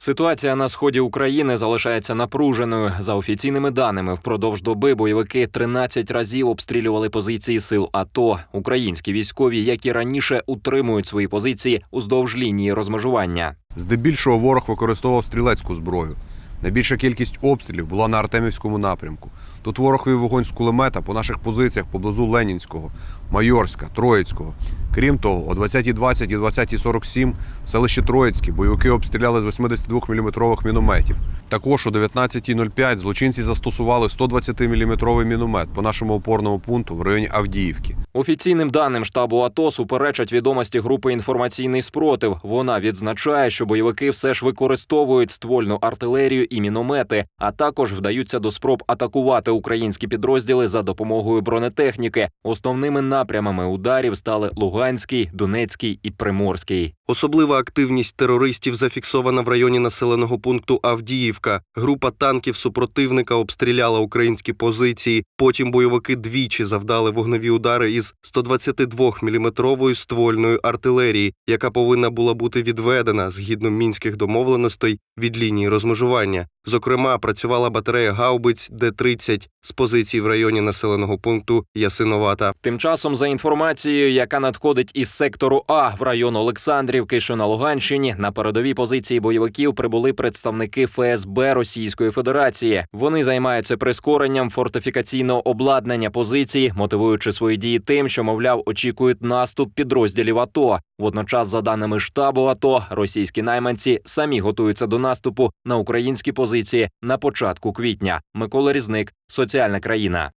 Ситуація на сході України залишається напруженою. За офіційними даними, впродовж доби бойовики 13 разів обстрілювали позиції сил АТО. Українські військові, як і раніше, утримують свої позиції уздовж лінії розмежування. Здебільшого ворог використовував стрілецьку зброю. Найбільша кількість обстрілів була на Артемівському напрямку. Тут ворог вів вогонь з кулемета по наших позиціях поблизу Ленінського, Майорська, Троїцького. Крім того, о 20.20 і 20.47 селище Троїцьке бойовики обстріляли з 82-мм мінометів. Також о 19.05 злочинці застосували 120-мм міномет по нашому опорному пункту в районі Авдіївки. Офіційним даним штабу АТО суперечать відомості групи інформаційний спротив. Вона відзначає, що бойовики все ж використовують ствольну артилерію і міномети, а також вдаються до спроб атакувати українські підрозділи за допомогою бронетехніки. Основними напрямами ударів стали Луганський, Донецький і Приморський. Особлива активність терористів зафіксована в районі населеного пункту Авдіївка. Група танків супротивника обстріляла українські позиції. Потім бойовики двічі завдали вогневі удари із 122-мм ствольної артилерії, яка повинна була бути відведена згідно мінських домовленостей від лінії розмежування. Зокрема, працювала батарея гаубиць Д-30 з позицій в районі населеного пункту Ясиновата. Тим часом, за інформацією, яка надходить із сектору А в район Олександрівки, що на Луганщині, на передові позиції бойовиків прибули представники ФСБ Російської Федерації. Вони займаються прискоренням фортифікаційного обладнання позиції, мотивуючи свої дії тим, що мовляв очікують наступ підрозділів АТО. Водночас, за даними штабу АТО, російські найманці самі готуються до наступу на українські позиції на початку квітня. Микола Різник, соціальна країна.